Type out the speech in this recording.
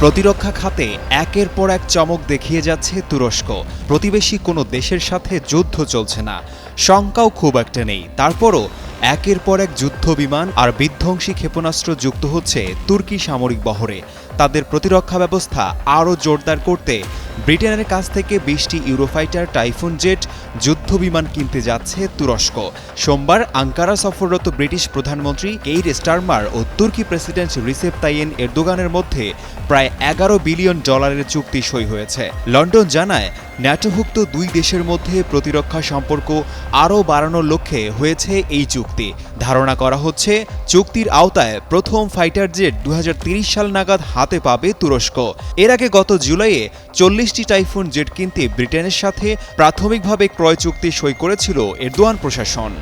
প্রতিরক্ষা খাতে একের পর এক চমক দেখিয়ে যাচ্ছে তুরস্ক। প্রতিবেশী কোনো দেশের সাথে যুদ্ধ চলছে না। শঙ্কাও খুব একটা নেই। তারপরও একের পর এক যুদ্ধ বিমান আর বিধ্বংসী ক্ষেপণাস্ত্র যুক্ত হচ্ছে তুর্কি সামরিক বহরে। তাদের প্রতিরক্ষা ব্যবস্থা আরও জোরদার করতে ব্রিটেনের কাছ থেকে বিশটি ইউরোফাইটার টাইফুন জেট যুদ্ধ বিমান কিনতে যাচ্ছে তুরস্ক। সোমবার আঙ্কারা সফররত ব্রিটিশ প্রধানমন্ত্রী কেইর স্টারমার ও তুর্কি প্রেসিডেন্ট রিসেপ তাইয়েন এরদোগানের মধ্যে প্রায় এগারো বিলিয়ন ডলারের চুক্তি সই হয়েছে। লন্ডন জানায়, ন্যাটোভুক্ত দুই দেশের মধ্যে প্রতিরক্ষা সম্পর্ক আরও বাড়ানোর লক্ষ্যে হয়েছে এই চুক্তি ধারণা করা হচ্ছে, চুক্তির আওতায় প্রথম ফাইটার জেট দু সাল নাগাদ হাতে পাবে তুরস্ক। এর আগে গত জুলাইয়ে চল্লিশটি টাইফুন জেট কিনতে ব্রিটেনের সাথে প্রাথমিকভাবে ক্রয় চুক্তি সই করেছিল এরদোয়ান প্রশাসন।